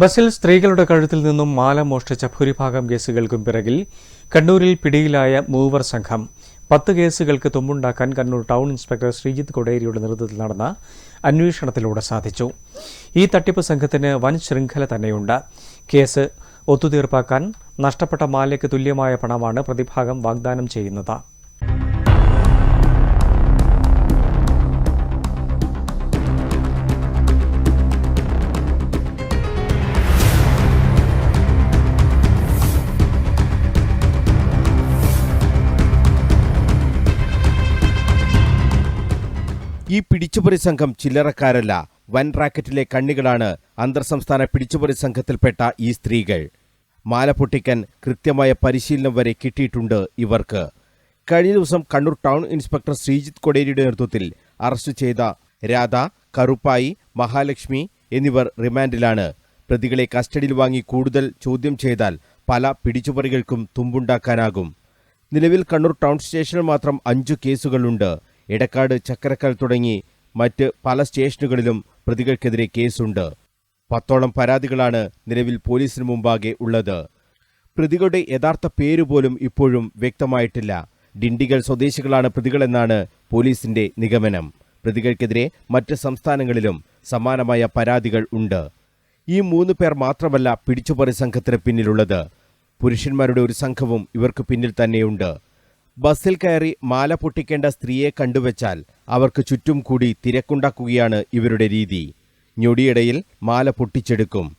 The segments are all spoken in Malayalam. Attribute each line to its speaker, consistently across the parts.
Speaker 1: ബസ്സിൽ സ്ത്രീകളുടെ കഴുത്തിൽ നിന്നും മാല മോഷ്ടിച്ച ഭൂരിഭാഗം കേസുകൾക്കും പിറകിൽ കണ്ണൂരിൽ പിടിയിലായ മൂവർ സംഘം. പത്ത് കേസുകൾക്ക് തുമ്പുണ്ടാക്കാൻ കണ്ണൂർ ടൗൺ ഇൻസ്പെക്ടർ ശ്രീജിത്ത് കൊടേരിയുടെ നേതൃത്വത്തിൽ നടന്ന അന്വേഷണത്തിലൂടെ സാധിച്ചു. ഈ തട്ടിപ്പ് സംഘത്തിന് വൻ ശൃംഖല തന്നെയുണ്ട്. കേസ് ഒത്തുതീർപ്പാക്കാൻ നഷ്ടപ്പെട്ട മാലയ്ക്ക് തുല്യമായ പണമാണ് പ്രതിഭാഗം വാഗ്ദാനം ചെയ്യുന്നത്.
Speaker 2: ഈ പിടിച്ചുപറി സംഘം ചില്ലറക്കാരല്ല. വൻ റാക്കറ്റിലെ കണ്ണികളാണ് അന്തർ സംസ്ഥാന പിടിച്ചുപറി സംഘത്തിൽപ്പെട്ട ഈ സ്ത്രീകൾ. മാല പൊട്ടിക്കാൻ കൃത്യമായ പരിശീലനം വരെ കിട്ടിയിട്ടുണ്ട് ഇവർക്ക്. കഴിഞ്ഞ ദിവസം കണ്ണൂർ ടൗൺ ഇൻസ്പെക്ടർ ശ്രീജിത്ത് കൊടേരിയുടെ നേതൃത്വത്തിൽ അറസ്റ്റ് ചെയ്ത രാധ കറുപ്പായി മഹാലക്ഷ്മി എന്നിവർ റിമാൻഡിലാണ്. പ്രതികളെ കസ്റ്റഡിയിൽ വാങ്ങി കൂടുതൽ ചോദ്യം ചെയ്താൽ പല പിടിച്ചുപറികൾക്കും തുമ്പുണ്ടാക്കാനാകും. നിലവിൽ കണ്ണൂർ ടൗൺ സ്റ്റേഷനിൽ മാത്രം അഞ്ചു കേസുകളുണ്ട്. എടക്കാട് ചക്കരക്കൽ തുടങ്ങി മറ്റ് പല സ്റ്റേഷനുകളിലും പ്രതികൾക്കെതിരെ കേസുണ്ട്. പത്തോളം പരാതികളാണ് നിലവിൽ പോലീസിന് മുമ്പാകെ ഉള്ളത്. പ്രതികളുടെ യഥാർത്ഥ പേരുപോലും ഇപ്പോഴും വ്യക്തമായിട്ടില്ല. ഡിണ്ടിഗൽ സ്വദേശികളാണ് പ്രതികളെന്നാണ് പോലീസിന്റെ നിഗമനം. പ്രതികൾക്കെതിരെ മറ്റ് സംസ്ഥാനങ്ങളിലും സമാനമായ പരാതികൾ ഉണ്ട്. ഈ മൂന്ന് പേർ മാത്രമല്ല പിടിച്ചുപറി സംഘത്തിന് പിന്നിലുള്ളത്. പുരുഷന്മാരുടെ ഒരു സംഘവും ഇവർക്ക് പിന്നിൽ തന്നെയുണ്ട്. ബസ്സിൽ കയറി മാല പൊട്ടിക്കേണ്ട സ്ത്രീയെ കണ്ടുവച്ചാൽ അവർക്ക് ചുറ്റും കൂടി തിരക്കുണ്ടാക്കുകയാണ് ഇവരുടെ രീതി. ഞൊടിയിടയിൽ മാല പൊട്ടിച്ചെടുക്കും.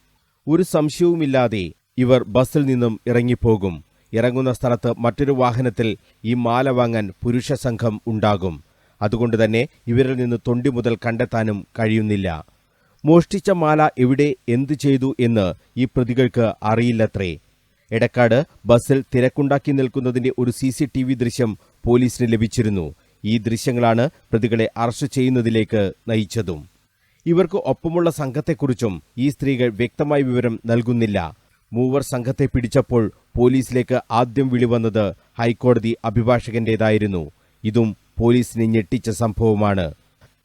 Speaker 2: ഒരു സംശയവുമില്ലാതെ ഇവർ ബസ്സിൽ നിന്നും ഇറങ്ങിപ്പോകും. ഇറങ്ങുന്ന സ്ഥലത്ത് മറ്റൊരു വാഹനത്തിൽ ഈ മാല വാങ്ങാൻ പുരുഷ സംഘം ഉണ്ടാകും. അതുകൊണ്ട് തന്നെ ഇവരിൽ നിന്ന് തൊണ്ടി മുതൽ കണ്ടെത്താനും കഴിയുന്നില്ല. മോഷ്ടിച്ച മാല എവിടെ എന്തു ചെയ്തു എന്ന് ഈ പ്രതികൾക്ക് അറിയില്ലത്രേ. എടക്കാട് ബസ്സിൽ തിരക്കുണ്ടാക്കി നിൽക്കുന്നതിന്റെ ഒരു സി സി ടി വി ദൃശ്യം പോലീസിന് ലഭിച്ചിരുന്നു. ഈ ദൃശ്യങ്ങളാണ് പ്രതികളെ അറസ്റ്റ് ചെയ്യുന്നതിലേക്ക് നയിച്ചതും. ഇവർക്ക് ഒപ്പമുള്ള സംഘത്തെക്കുറിച്ചും ഈ സ്ത്രീകൾ വ്യക്തമായ വിവരം നൽകുന്നില്ല. മൂവർ സംഘത്തെ പിടിച്ചപ്പോൾ പോലീസിലേക്ക് ആദ്യം വിളിവന്നത് ഹൈക്കോടതി അഭിഭാഷകന്റേതായിരുന്നു. ഇതും പോലീസിനെ ഞെട്ടിച്ച സംഭവമാണ്.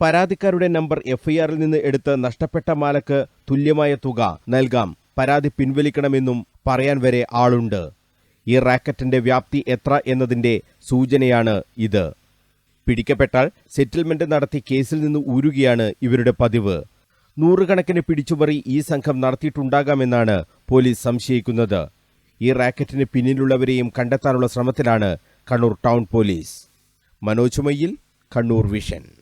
Speaker 2: പരാതിക്കാരുടെ നമ്പർ എഫ്ഐആറിൽ നിന്ന് എടുത്ത് നഷ്ടപ്പെട്ട മാലക്ക് തുല്യമായ തുക നൽകാം. പരാതി പിൻവലിക്കണമെന്നും പറയാൻ വരെ ആളുണ്ട്. ഈ റാക്കറ്റിന്റെ വ്യാപ്തി എത്ര എന്നതിന്റെ സൂചനയാണ് ഇത്. പിടിക്കപ്പെട്ടാൽ സെറ്റിൽമെന്റ് നടത്തി കേസിൽ നിന്ന് ഊരുകയാണ് ഇവരുടെ പതിവ്. നൂറുകണക്കിന് പിടിച്ചുപറി ഈ സംഘം നടത്തിയിട്ടുണ്ടാകാമെന്നാണ് പോലീസ് സംശയിക്കുന്നത്. ഈ റാക്കറ്റിന് പിന്നിലുള്ളവരെയും കണ്ടെത്താനുള്ള ശ്രമത്തിലാണ് Kannur town police. Manoj Mayyil Kannur vision.